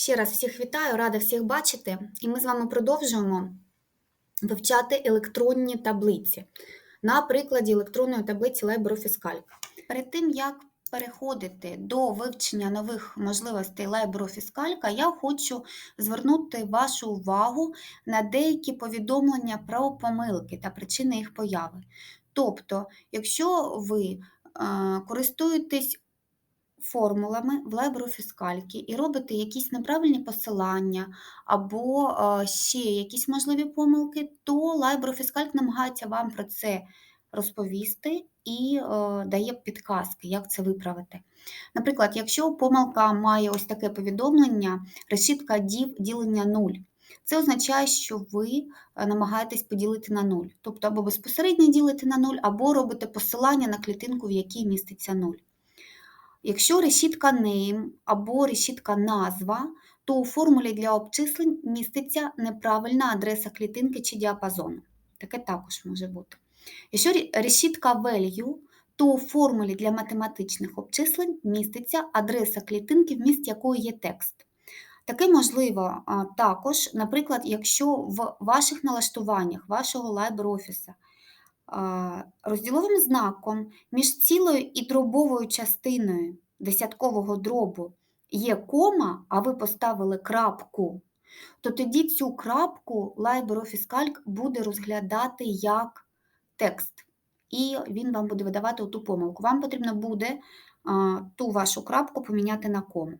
Ще раз всіх вітаю, рада всіх бачити. І ми з вами продовжуємо вивчати електронні таблиці на прикладі електронної таблиці LibreOffice Calc. Перед тим, як переходити до вивчення нових можливостей LibreOffice Calc, я хочу звернути вашу увагу на деякі повідомлення про помилки та причини їх появи. Тобто, якщо ви е, користуєтесь формулами в Calc і робите якісь неправильні посилання або е, ще якісь можливі помилки, то LibreOffice намагається вам про це розповісти і е, дає підказки, як це виправити. Наприклад, якщо помилка має ось таке повідомлення, решітка дів ділення 0. Це означає, що ви е, намагаєтесь поділити на 0. Тобто або безпосередньо ділите на 0, або робите посилання на клітинку, в якій міститься 0. Якщо решітка name або решітка назва, то у формулі для обчислень міститься неправильна адреса клітинки чи діапазону. Таке також може бути. Якщо решітка value, то у формулі для математичних обчислень міститься адреса клітинки, в місті якої є текст. Таке можливо також, наприклад, якщо в ваших налаштуваннях вашого LibreOffice розділовим знаком між цілою і дробовою частиною десяткового дробу є кома, а ви поставили крапку, то тоді цю крапку LibreOffice Calc буде розглядати як текст, і він вам буде видавати ту помилку. Вам потрібно буде ту вашу крапку поміняти на кому.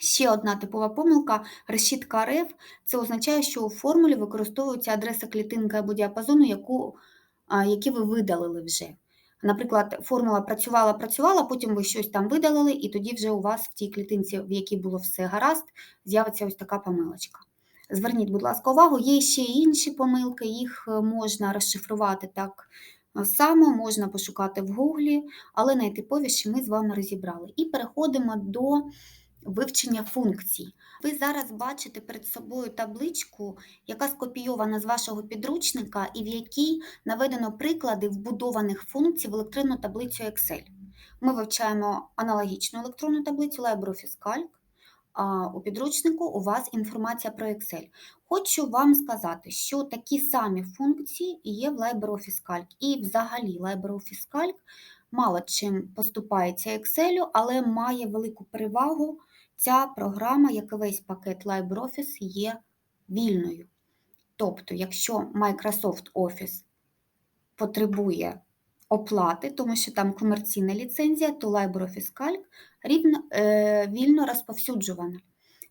Ще одна типова помилка решітка REF – це означає, що у формулі використовується адреса клітинки або діапазону, яку які ви видалили вже. Наприклад, формула працювала, працювала, потім ви щось там видалили, і тоді вже у вас в тій клітинці, в якій було все гаразд, з'явиться ось така помилочка. Зверніть, будь ласка, увагу, є ще інші помилки, їх е, можна розшифрувати так е, само, можна пошукати в Гуглі, але найтиповіші ми з вами розібрали. І переходимо до вивчення функцій. Ви зараз бачите перед собою табличку, яка скопійована з вашого підручника, і в якій наведено приклади вбудованих функцій в електронну таблицю Excel. Ми вивчаємо аналогічну електронну таблицю LibreOffice Calc. А у підручнику у вас інформація про Excel. Хочу вам сказати, що такі самі функції є в LibreOffice Calc. І взагалі LibreOffice Calc мало чим поступається Excel, але має велику перевагу ця програма, як і весь пакет LibreOffice, є вільною. Тобто, якщо Microsoft Office потребує оплати, тому що там комерційна ліцензія, то LibreOffice Calc рівно, е, вільно розповсюджувана.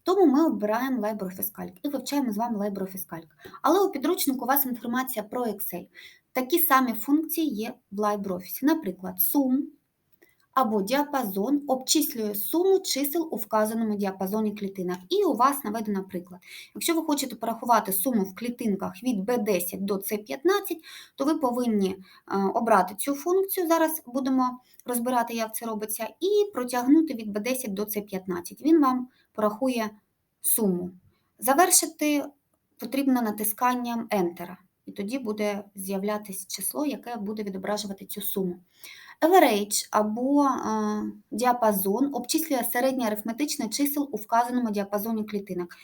Тому ми обираємо LibreOffice Calc і вивчаємо з вами LibreOffice Calc. Але у підручнику у вас інформація про Excel. Такі самі функції є в LibreOffice. Наприклад, сум або діапазон обчислює суму чисел у вказаному діапазоні клітинок. І у вас наведено приклад. Якщо ви хочете порахувати суму в клітинках від B10 до C15, то ви повинні е, обрати цю функцію. Зараз будемо розбирати, як це робиться, і протягнути від B10 до C15. Він вам порахує суму. Завершити потрібно натисканням Enter. І тоді буде з'являтися число, яке буде відображувати цю суму. Average або е, діапазон обчислює середнє арифметичне чисел у вказаному діапазоні клітинок.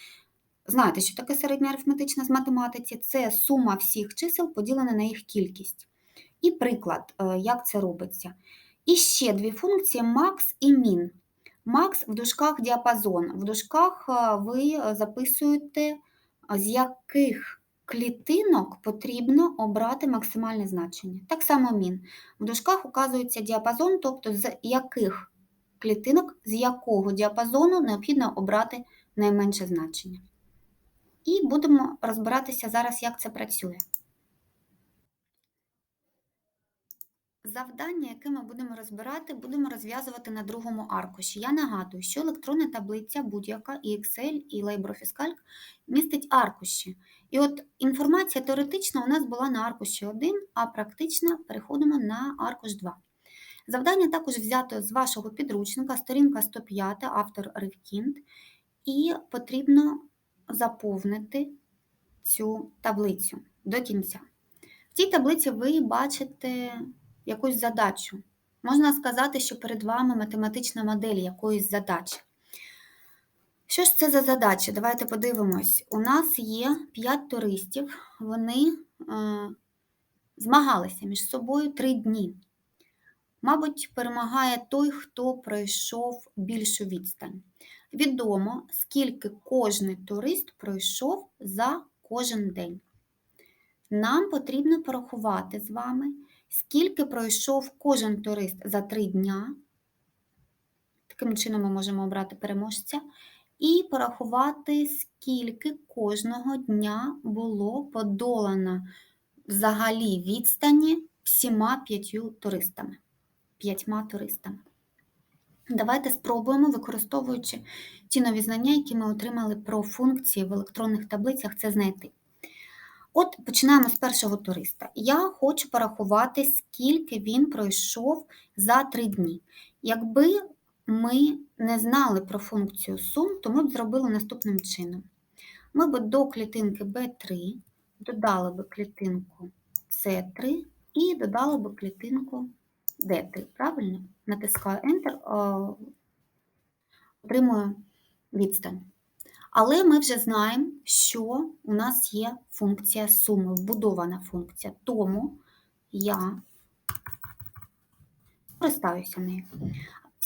Знаєте, що таке середня арифметична з математиці? Це сума всіх чисел поділена на їх кількість. І приклад, е, як це робиться. І ще дві функції max і min. Max в дужках діапазон. В дужках е, ви записуєте, з яких клітинок потрібно обрати максимальне значення. Так само мін. В дужках указується діапазон, тобто з яких клітинок, з якого діапазону необхідно обрати найменше значення. І будемо розбиратися зараз, як це працює. Завдання, яке ми будемо розбирати, будемо розв'язувати на другому аркуші. Я нагадую, що електронна таблиця будь-яка і Excel, і LibreOffice Calc містить аркуші. І от інформація теоретична у нас була на аркуші 1, а практична переходимо на аркуш 2. Завдання також взято з вашого підручника, сторінка 105, автор Ревкінт, і потрібно заповнити цю таблицю до кінця. В цій таблиці ви бачите якусь задачу. Можна сказати, що перед вами математична модель якоїсь задачі. Що ж це за задача? Давайте подивимось. У нас є 5 туристів, вони е, змагалися між собою 3 дні. Мабуть, перемагає той, хто пройшов більшу відстань. Відомо, скільки кожний турист пройшов за кожен день. Нам потрібно порахувати з вами, скільки пройшов кожен турист за 3 дня. Таким чином ми можемо обрати переможця. І порахувати, скільки кожного дня було подолано взагалі відстані всіма п'ятью туристами. П'ятьма туристами. Давайте спробуємо, використовуючи ті нові знання, які ми отримали про функції в електронних таблицях, це знайти. От починаємо з першого туриста. Я хочу порахувати, скільки він пройшов за три дні. Якби ми не знали про функцію сум, то ми б зробили наступним чином. Ми б до клітинки B3 додали б клітинку C3 і додали б клітинку D3. Правильно? Натискаю Enter, отримую відстань. Але ми вже знаємо, що у нас є функція суми, вбудована функція. Тому я користаюся нею.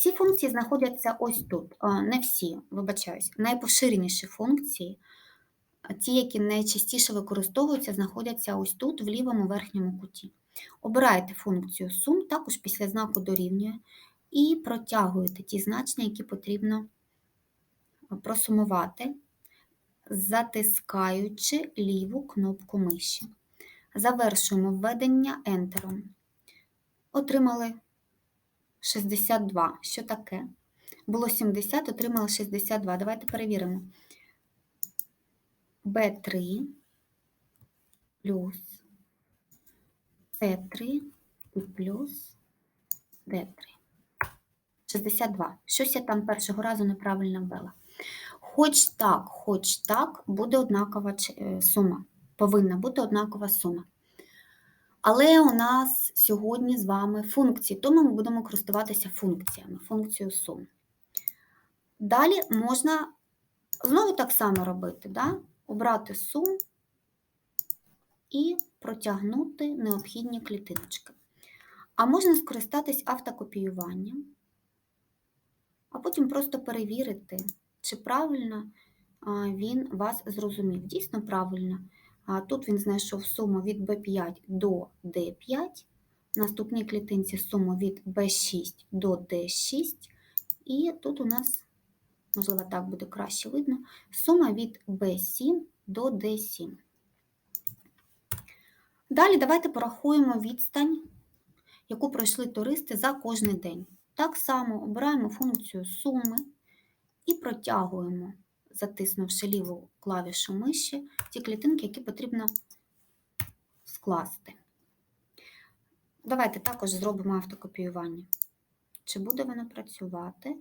Всі функції знаходяться ось тут. Не всі, вибачаюсь, найпоширеніші функції, ті, які найчастіше використовуються, знаходяться ось тут, в лівому верхньому куті. Обирайте функцію сум, також після знаку дорівнює, і протягуєте ті значення, які потрібно просумувати, затискаючи ліву кнопку миші. Завершуємо введення Enter. Отримали 62. Що таке? Було 70, отримали 62. Давайте перевіримо. B3 плюс C3 і плюс D3. 62. Щось я там першого разу неправильно ввела. Хоч так, хоч так, буде однакова е, сума. Повинна бути однакова сума. Але у нас сьогодні з вами функції, тому ми будемо користуватися функціями, функцією сум. Далі можна знову так само робити, да? обрати сум і протягнути необхідні клітиночки. А можна скористатись автокопіюванням, а потім просто перевірити, чи правильно він вас зрозумів. Дійсно правильно. Тут він знайшов суму від B5 до D5, в наступній клітинці суму від B6 до D6, і тут у нас, можливо, так буде краще видно, сума від B7 до D7. Далі давайте порахуємо відстань, яку пройшли туристи за кожний день. Так само обираємо функцію суми і протягуємо затиснувши ліву клавішу миші, ті клітинки, які потрібно скласти. Давайте також зробимо автокопіювання. Чи буде воно працювати?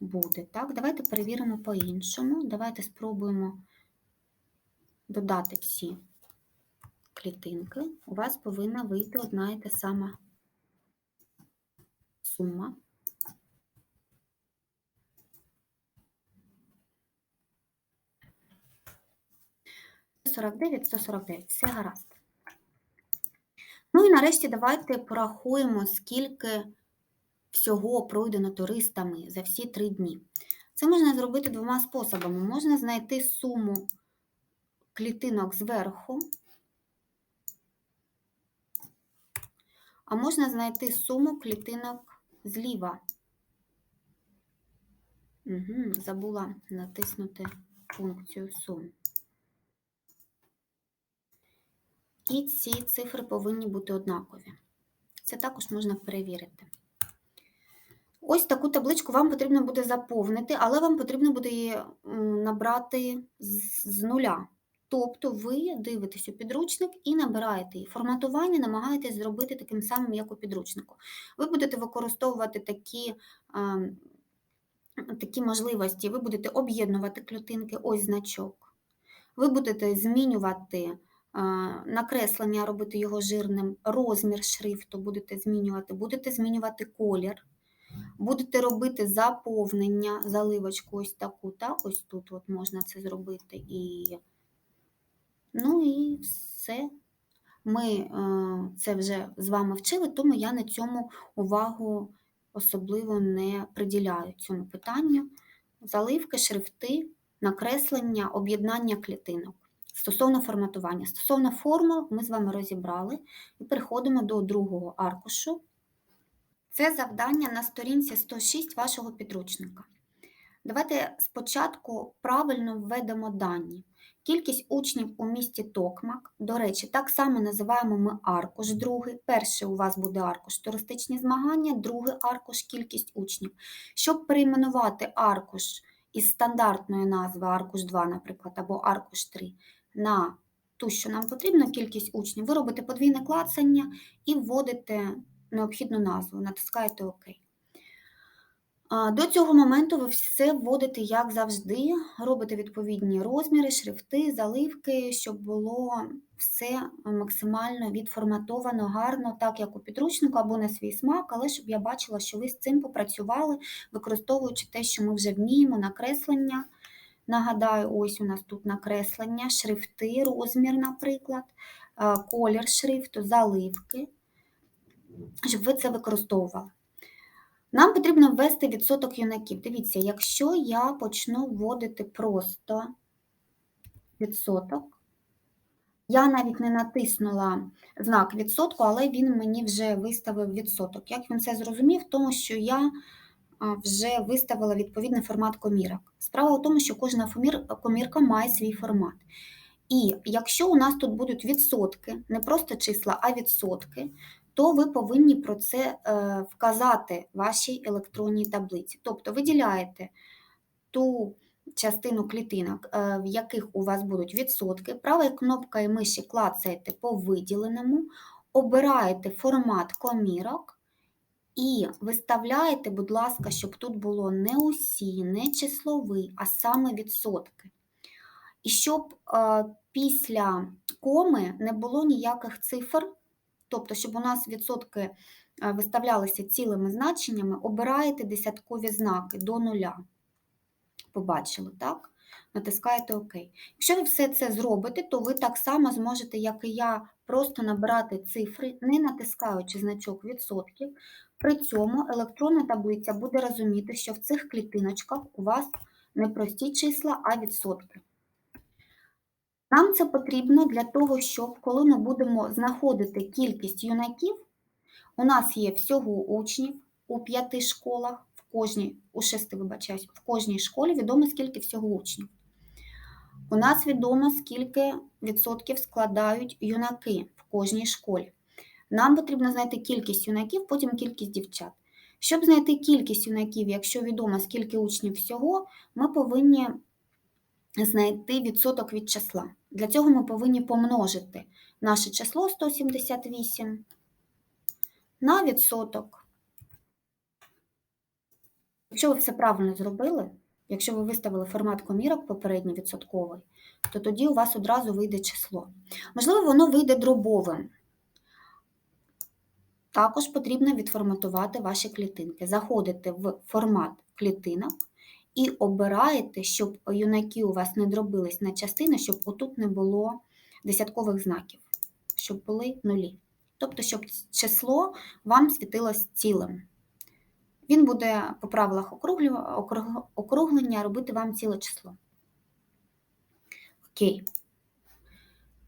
Буде. Так, давайте перевіримо по-іншому. Давайте спробуємо додати всі клітинки. У вас повинна вийти одна і та сама сума. 149, 149, все гаразд. Ну і нарешті давайте порахуємо, скільки всього пройдено туристами за всі три дні. Це можна зробити двома способами. Можна знайти суму клітинок зверху, а можна знайти суму клітинок зліва. Угу, Забула натиснути функцію сум. І ці цифри повинні бути однакові. Це також можна перевірити. Ось таку табличку вам потрібно буде заповнити, але вам потрібно буде її набрати з нуля. Тобто ви дивитесь у підручник і набираєте її. Форматування намагаєтесь зробити таким самим, як у підручнику. Ви будете використовувати такі такі можливості, ви будете об'єднувати клітинки, ось значок. Ви будете змінювати накреслення робити його жирним, розмір шрифту будете змінювати, будете змінювати колір. Будете робити заповнення, заливочку ось таку, так, ось тут от можна це зробити. І... Ну і все. Ми е, це вже з вами вчили, тому я на цьому увагу особливо не приділяю цьому питанню. Заливки, шрифти, накреслення, об'єднання клітинок. Стосовно форматування. Стосовно формул ми з вами розібрали і переходимо до другого аркушу. Це завдання на сторінці 106 вашого підручника. Давайте спочатку правильно введемо дані. Кількість учнів у місті Токмак, до речі, так само називаємо ми аркуш другий. Перший у вас буде аркуш туристичні змагання, другий аркуш кількість учнів. Щоб перейменувати аркуш із стандартної назви аркуш 2, наприклад, або аркуш 3 на ту, що нам потрібно, кількість учнів, ви робите подвійне клацання і вводите необхідну назву, натискаєте ОК. До цього моменту ви все вводите, як завжди, робите відповідні розміри, шрифти, заливки, щоб було все максимально відформатовано, гарно, так як у підручнику або на свій смак, але щоб я бачила, що ви з цим попрацювали, використовуючи те, що ми вже вміємо, накреслення. Нагадаю, ось у нас тут накреслення, шрифти, розмір, наприклад, колір шрифту, заливки, щоб ви це використовували. Нам потрібно ввести відсоток юнаків. Дивіться, якщо я почну вводити просто відсоток, я навіть не натиснула знак відсотку, але він мені вже виставив відсоток. Як він це зрозумів? Тому що я вже виставила відповідний формат комірок. Справа в тому, що кожна комірка має свій формат. І якщо у нас тут будуть відсотки, не просто числа, а відсотки, то ви повинні про це е, вказати в вашій електронній таблиці. Тобто виділяєте ту частину клітинок, е, в яких у вас будуть відсотки, правою кнопкою миші клацаєте по виділеному, обираєте формат комірок і виставляєте, будь ласка, щоб тут було не усі, не числовий, а саме відсотки. І щоб е, після коми не було ніяких цифр. Тобто, щоб у нас відсотки е, виставлялися цілими значеннями, обираєте десяткові знаки до нуля. Побачили, так? Натискаєте ОК. Якщо ви все це зробите, то ви так само зможете, як і я, просто набирати цифри, не натискаючи значок відсотків. При цьому електронна таблиця буде розуміти, що в цих клітиночках у вас не прості числа, а відсотки. Нам це потрібно для того, щоб коли ми будемо знаходити кількість юнаків, у нас є всього учнів у п'яти школах, в кожній, у шести, вибачаюсь, в кожній школі відомо, скільки всього учнів. У нас відомо, скільки відсотків складають юнаки в кожній школі. Нам потрібно знайти кількість юнаків, потім кількість дівчат. Щоб знайти кількість юнаків, якщо відомо, скільки учнів всього, ми повинні знайти відсоток від числа. Для цього ми повинні помножити наше число 178 на відсоток. Якщо ви все правильно зробили, якщо ви виставили формат комірок попередній відсотковий, то тоді у вас одразу вийде число. Можливо, воно вийде дробовим. Також потрібно відформатувати ваші клітинки. Заходите в формат клітинок і обираєте, щоб юнаки у вас не дробились на частини, щоб отут не було десяткових знаків, щоб були нулі. Тобто, щоб число вам світилось цілим. Він буде по правилах округлення робити вам ціле число. Окей.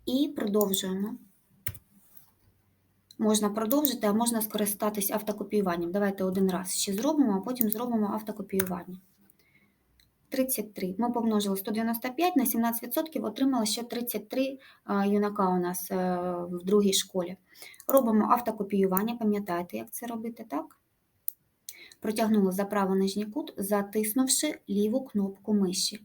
І продовжуємо. Можна продовжити, а можна скористатись автокопіюванням. Давайте один раз ще зробимо, а потім зробимо автокопіювання. 33. Ми помножили 195 на 17%, отримали ще 33 юнака у нас е, в другій школі. Робимо автокопіювання, пам'ятаєте, як це робити, так? Протягнули за правий нижній кут, затиснувши ліву кнопку миші.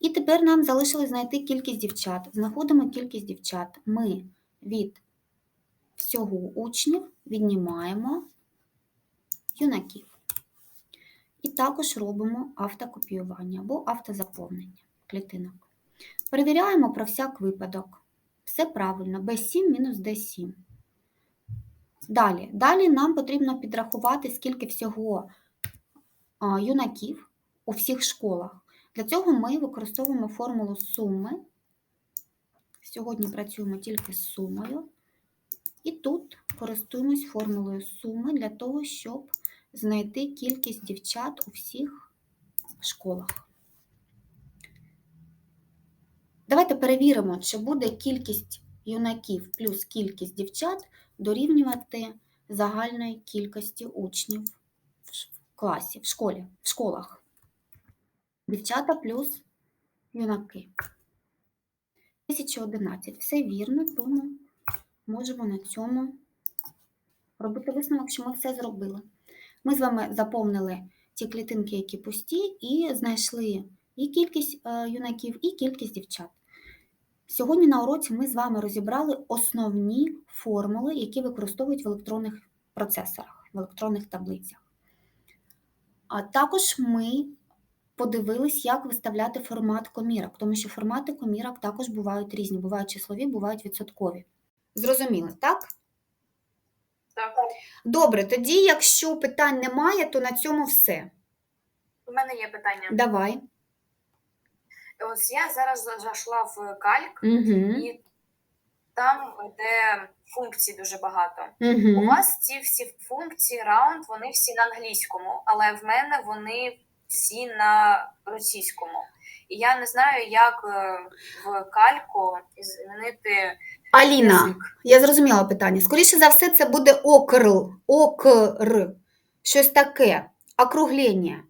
І тепер нам залишилось знайти кількість дівчат. Знаходимо кількість дівчат. Ми від всього учнів віднімаємо юнаків. І також робимо автокопіювання або автозаповнення клітинок. Перевіряємо про всяк випадок. Все правильно, B7 мінус D7. Далі Далі нам потрібно підрахувати, скільки всього юнаків у всіх школах. Для цього ми використовуємо формулу суми. Сьогодні працюємо тільки з сумою. І тут користуємось формулою суми для того, щоб знайти кількість дівчат у всіх школах. Давайте перевіримо, чи буде кількість юнаків плюс кількість дівчат дорівнювати загальної кількості учнів в класі, в школі, в школах. Дівчата плюс юнаки. 1011. Все вірно, тому можемо на цьому робити висновок, що ми все зробили. Ми з вами заповнили ті клітинки, які пусті, і знайшли і кількість е, юнаків, і кількість дівчат. Сьогодні на уроці ми з вами розібрали основні формули, які використовують в електронних процесорах, в електронних таблицях. А також ми подивились, як виставляти формат комірок, тому що формати комірок також бувають різні, бувають числові, бувають відсоткові. Зрозуміли, так? Так, Добре, тоді, якщо питань немає, то на цьому все. у мене є питання. Давай. Ось я зараз зайшла в кальк, Угу. і там де функцій дуже багато. У Угу. вас ці всі функції раунд, вони всі на англійському, але в мене вони всі на російському. І я не знаю, як е, в кальку змінити Аліна, я зрозуміла питання. Скоріше за все, це буде окрл, окр, щось таке, округлення.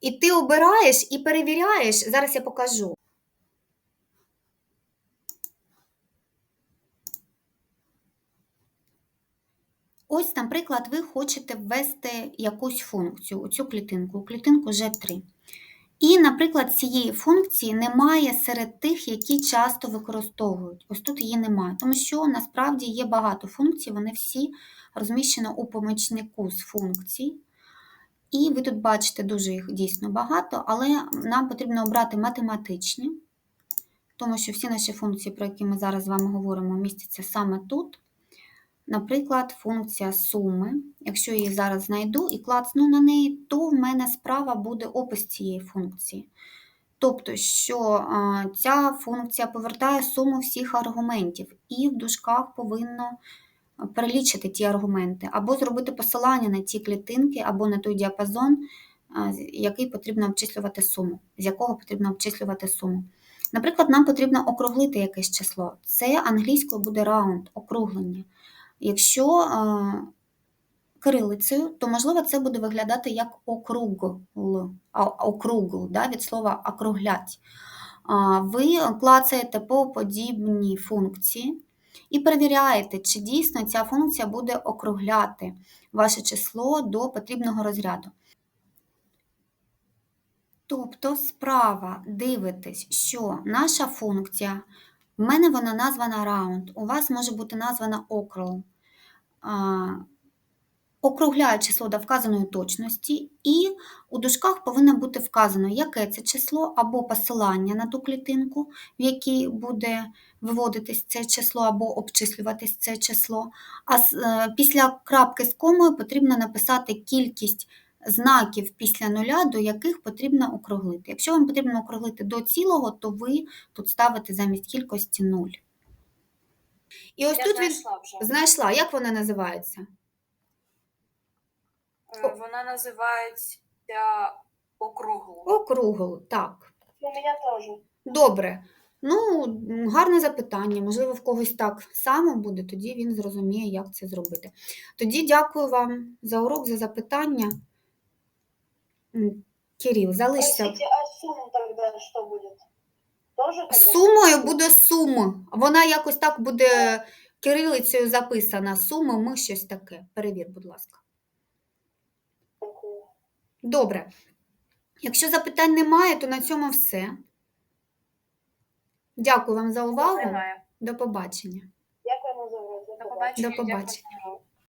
І ти обираєш і перевіряєш, зараз я покажу. Ось, наприклад, ви хочете ввести якусь функцію у цю клітинку, у клітинку G3. І, наприклад, цієї функції немає серед тих, які часто використовують. Ось тут її немає, тому що насправді є багато функцій, вони всі розміщені у помічнику з функцій. І ви тут бачите дуже їх дійсно багато, але нам потрібно обрати математичні, тому що всі наші функції, про які ми зараз з вами говоримо, містяться саме тут. Наприклад, функція суми. Якщо я її зараз знайду і клацну на неї, то в мене справа буде опис цієї функції. Тобто, що ця функція повертає суму всіх аргументів, і в дужках повинно перелічити ті аргументи, або зробити посилання на ті клітинки, або на той діапазон, який потрібно обчислювати суму, з якого потрібно обчислювати суму. Наприклад, нам потрібно округлити якесь число. Це англійською буде раунд, округлення. Якщо кирилицею, то можливо це буде виглядати як округл, округл да, від слова округлять. Ви клацаєте по подібній функції і перевіряєте, чи дійсно ця функція буде округляти ваше число до потрібного розряду. Тобто справа дивитесь, що наша функція, в мене вона названа round, у вас може бути названа окрул. А, Округляє число до вказаної точності, і у дужках повинно бути вказано, яке це число або посилання на ту клітинку, в якій буде виводитись це число або обчислюватись це число. А е, після крапки з комою потрібно написати кількість знаків після нуля, до яких потрібно округлити. Якщо вам потрібно округлити до цілого, то ви тут ставите замість кількості 0. І ось Я тут він знайшла вже. знайшла, як вона називається? Е, Вона називається округло. Округл, так. У мене теж. Добре. Ну, гарне запитання. Можливо, в когось так само буде, тоді він зрозуміє, як це зробити. Тоді дякую вам за урок, за запитання. М, Кирил, залишся. А сумма тогда что будет? Тоже Сумою буде сум. Вона якось так буде кирилицею записана. Суми, ми щось таке. Перевір, будь ласка. Добре. Якщо запитань немає, то на цьому все. Дякую вам за увагу. Немає. До побачення. Дякуємо за урок. До побачення. До побачення.